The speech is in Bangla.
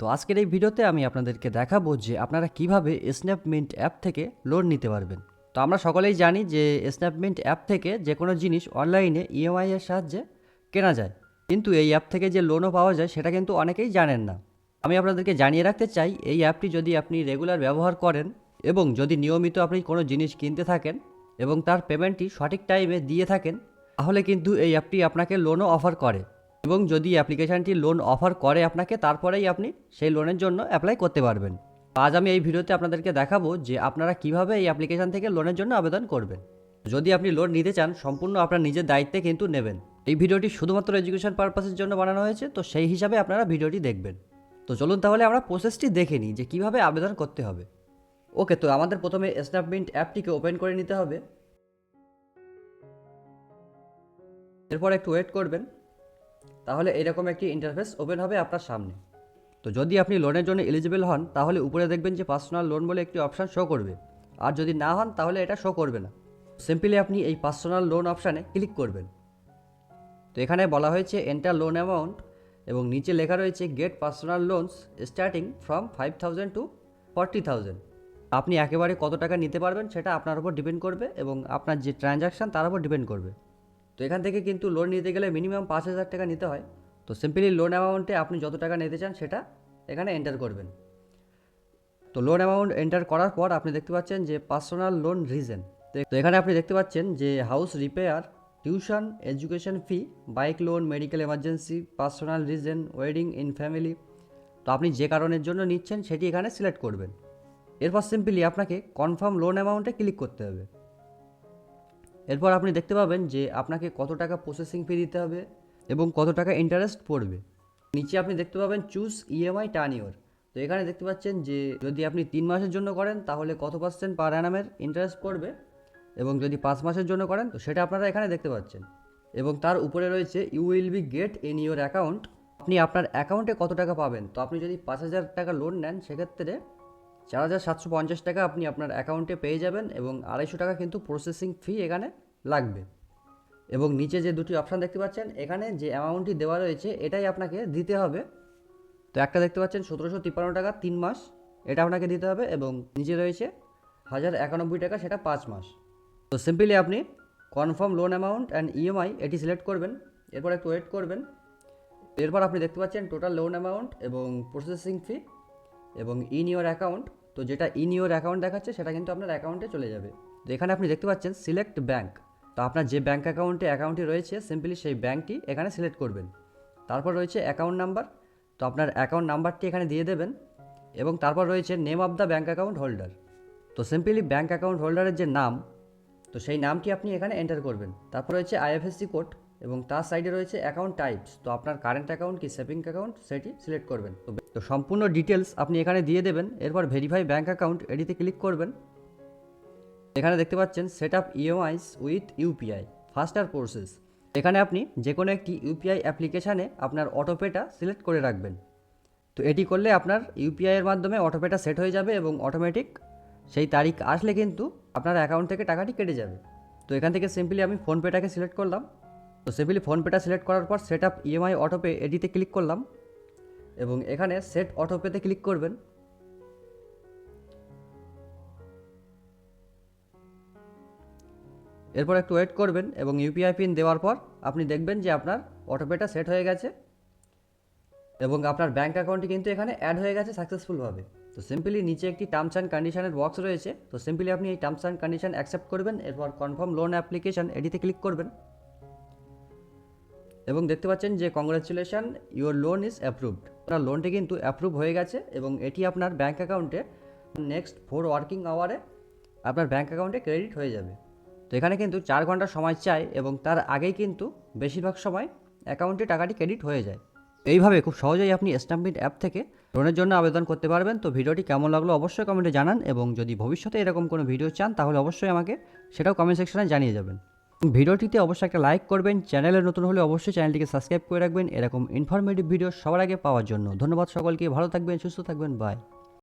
তো আজকের এই ভিডিওতে আমি আপনাদেরকে দেখাবো যে আপনারা কীভাবে স্ন্যাপমিন্ট অ্যাপ থেকে লোন নিতে পারবেন। তো আমরা সকলেই জানি যে স্ন্যাপমিন্ট অ্যাপ থেকে যে কোনো জিনিস অনলাইনে ইএমআই এর সাহায্যে কেনা যায়। কিন্তু এই অ্যাপ থেকে যে লোনও পাওয়া যায়, সেটা কিন্তু অনেকেই জানেন না। আমি আপনাদেরকে জানিয়ে রাখতে চাই, এই অ্যাপটি যদি আপনি রেগুলার ব্যবহার করেন এবং যদি নিয়মিত আপনি কোনো জিনিস কিনতে থাকেন এবং তার পেমেন্টটি সঠিক টাইমে দিয়ে থাকেন, তাহলে কিন্তু এই অ্যাপটি আপনাকে লোনও অফার করে। এবং যদি অ্যাপ্লিকেশানটি লোন অফার করে আপনাকে, তারপরেই আপনি সেই লোনের জন্য অ্যাপ্লাই করতে পারবেন। আজ আমি এই ভিডিওতে আপনাদেরকে দেখাবো যে আপনারা কীভাবে এই অ্যাপ্লিকেশান থেকে লোনের জন্য আবেদন করবেন। যদি আপনি লোন নিতে চান, সম্পূর্ণ আপনার নিজের দায়িত্বে কিন্তু নেবেন। এই ভিডিওটি শুধুমাত্র এডুকেশন পারপাসের জন্য বানানো হয়েছে, তো সেই হিসাবে আপনারা ভিডিওটি দেখবেন। তো চলুন তাহলে আমরা প্রসেসটি দেখে নিই যে কীভাবে আবেদন করতে হবে। ওকে, তো আমাদের প্রথমে স্ন্যাপমিন্ট অ্যাপটিকে ওপেন করে নিতে হবে। এরপর একটু ওয়েট করবেন। তাহলে এরকম একটি ইন্টারফেস ওপেন হবে আপনার সামনে। তো যদি আপনি লোনের জন্য এলিজিবল হন, তাহলে উপরে দেখবেন যে পার্সোনাল লোন বলে একটি অপশান শো করবে। আর যদি না হন, তাহলে এটা শো করবে না। সিম্পলি আপনি এই পার্সোনাল লোন অপশানে ক্লিক করবেন। তো এখানে বলা হয়েছে এন্টার লোন অ্যামাউন্ট এবং নিচে লেখা রয়েছে get personal loans starting from five thousand to forty thousand আপনি একেবারে কত টাকা নিতে পারবেন সেটা আপনার উপর ডিপেন্ড করবে এবং আপনার যে ট্রানজাকশান তার উপর ডিপেন্ড করবে। তো এখান থেকে কিন্তু লোন নিতে গেলে মিনিমাম পাঁচ হাজার টাকা নিতে হয়। তো সিম্পলি লোন অ্যামাউন্টে আপনি যত টাকা নিতে চান সেটা এখানে এন্টার করবেন। তো লোন অ্যামাউন্ট এন্টার করার পর আপনি দেখতে পাচ্ছেন যে পার্সোনাল লোন রিজন তো এখানে আপনি দেখতে পাচ্ছেন যে house repair tuition education fee bike loan medical emergency personal reason wedding in family তো আপনি যে কারণের জন্য নিচ্ছেন সেটি এখানে সিলেক্ট করবেন। এরপর সিম্পলি আপনাকে কনফার্ম লোন অ্যামাউন্টে ক্লিক করতে হবে। এরপর আপনি দেখতে পাবেন যে আপনাকে কত টাকা প্রসেসিং ফি দিতে হবে এবং কত টাকা ইন্টারেস্ট পড়বে। নিচে আপনি দেখতে পাবেন চুজ ইএমআই টার্ন ইওর তো এখানে দেখতে পাচ্ছেন যে যদি আপনি তিন মাসের জন্য করেন, তাহলে কত পার্সেন্ট পার অ্যানামের ইন্টারেস্ট পড়বে? এবং যদি পাঁচ মাসের জন্য করেন, তো সেটা আপনারা এখানে দেখতে পাচ্ছেন। এবং তার উপরে রয়েছে you will be get in your account আপনি আপনার অ্যাকাউন্টে কত টাকা পাবেন? তো আপনি যদি পাঁচ হাজার টাকা লোন নেন, সেক্ষেত্রে চার হাজার সাতশো পঞ্চাশ টাকা আপনি আপনার অ্যাকাউন্টে পেয়ে যাবেন এবং আড়াইশো টাকা কিন্তু প্রসেসিং ফি এখানে লাগবে। এবং নিচে যে দুটি অপশান দেখতে পাচ্ছেন, এখানে যে অ্যামাউন্টটি দেওয়া রয়েছে, এটাই আপনাকে দিতে হবে। তো একটা দেখতে পাচ্ছেন, সতেরোশো তিপ্পান্ন টাকা তিন মাস, এটা আপনাকে দিতে হবে এবং নিচে রয়েছে হাজার একানব্বই টাকা, সেটা পাঁচ মাস। তো সিম্পলি আপনি confirm loan amount and EMI এটি সিলেক্ট করবেন, এরপর একটু ওয়েট করবেন। এরপর আপনি দেখতে পাচ্ছেন টোটাল লোন অ্যামাউন্ট এবং প্রসেসিং ফি এবং ইন ইওর অ্যাকাউন্ট তো যেটা ইন ইওর অ্যাকাউন্ট দেখাচ্ছে, সেটা কিন্তু আপনার অ্যাকাউন্টে চলে যাবে। তো এখানে আপনি দেখতে পাচ্ছেন সিলেক্ট ব্যাঙ্ক তো আপনার যে ব্যাঙ্ক অ্যাকাউন্টে অ্যাকাউন্টটি রয়েছে সিম্পলি সেই ব্যাঙ্কটি এখানে সিলেক্ট করবেন। তারপর রয়েছে অ্যাকাউন্ট নাম্বার তো আপনার অ্যাকাউন্ট নাম্বারটি এখানে দিয়ে দেবেন এবং তারপর রয়েছে name of the bank account holder তো সিম্পলি ব্যাঙ্ক অ্যাকাউন্ট হোল্ডারের যে নাম, তো সেই নামটি আপনি এখানে এন্টার করবেন। তারপর রয়েছে আইএফএসসি কোড এবং তার সাইডে রয়েছে অ্যাকাউন্ট টাইপস তো আপনার কারেন্ট অ্যাকাউন্ট কি সেভিং অ্যাকাউন্ট সেটি সিলেক্ট করবেন। তো তো সম্পূর্ণ ডিটেলস আপনি এখানে দিয়ে দেবেন, এরপর ভেরিফাই ব্যাঙ্ক অ্যাকাউন্ট এটিতে ক্লিক করবেন। এখানে দেখতে পাচ্ছেন set up EMIs with UPI faster process এখানে আপনি যে কোনো একটি ইউপিআই অ্যাপ্লিকেশানে আপনার অটোপেটা সিলেক্ট করে রাখবেন। তো এটি করলে আপনার ইউপিআইয়ের মাধ্যমে অটোপেটা সেট হয়ে যাবে এবং অটোমেটিক সেই তারিখ আসলে কিন্তু আপনার অ্যাকাউন্ট থেকে টাকাটি কেটে যাবে। তো এখান থেকে সিম্পলি আমি ফোনপেটাকে সিলেক্ট করলাম। তো সিম্পলি ফোনপেটা সিলেক্ট করার পর সেট আপ ইএমআই অটোপে এটিতে ক্লিক করলাম। এবং এখানে সেট অটোপেতে ক্লিক করবেন। এরপর একটু ওয়েট করবেন এবং ইউপিআই পিন দেওয়ার পর আপনি দেখবেন যে আপনার অটোপেটা সেট হয়ে গেছে এবং আপনার ব্যাঙ্ক অ্যাকাউন্টটি কিন্তু এখানে অ্যাড হয়ে গেছে সাকসেসফুলভাবে তো সিম্পলি নিচে একটি টার্মস অ্যান্ড কন্ডিশনের বক্স রয়েছে। তো সিম্পলি আপনি এই টার্মস অ্যান্ড কন্ডিশন অ্যাকসেপ্ট করবেন, এরপর কনফার্ম লোন অ্যাপ্লিকেশন এটিতে ক্লিক করবেন। এবং দেখতে পাচ্ছেন যে congratulation your loan is approved আপনার লোনটি কিন্তু অ্যাপ্রুভ হয়ে গেছে এবং এটি আপনার ব্যাঙ্ক অ্যাকাউন্টে নেক্সট ফোর ওয়ার্কিং আওয়ারে আপনার ব্যাঙ্ক অ্যাকাউন্টে ক্রেডিট হয়ে যাবে। তো এখানে কিন্তু চার ঘণ্টা সময় চায় এবং তার আগেই কিন্তু বেশিরভাগ সময় অ্যাকাউন্টে টাকাটি ক্রেডিট হয়ে যায়। এইভাবে খুব সহজেই আপনি স্ট্যাম্পিড অ্যাপ থেকে লোনের জন্য আবেদন করতে পারবেন। তো ভিডিওটি কেমন লাগল অবশ্যই কমেন্টে জানান এবং যদি ভবিষ্যতে এরকম কোনো ভিডিও চান তাহলে অবশ্যই আমাকে সেটাও কমেন্ট সেকশনে জানিয়ে যাবেন। ভিডিওটিতে অবশ্যই একটা লাইক করবেন। চ্যানেলে নতুন হলে অবশ্যই চ্যানেলটিকে সাবস্ক্রাইব করে রাখবেন। এরকম ইনফরমেটিভ ভিডিও সবার আগে পাওয়ার জন্য। ধন্যবাদ সকলকে। ভালো থাকবেন, সুস্থ থাকবেন। বাই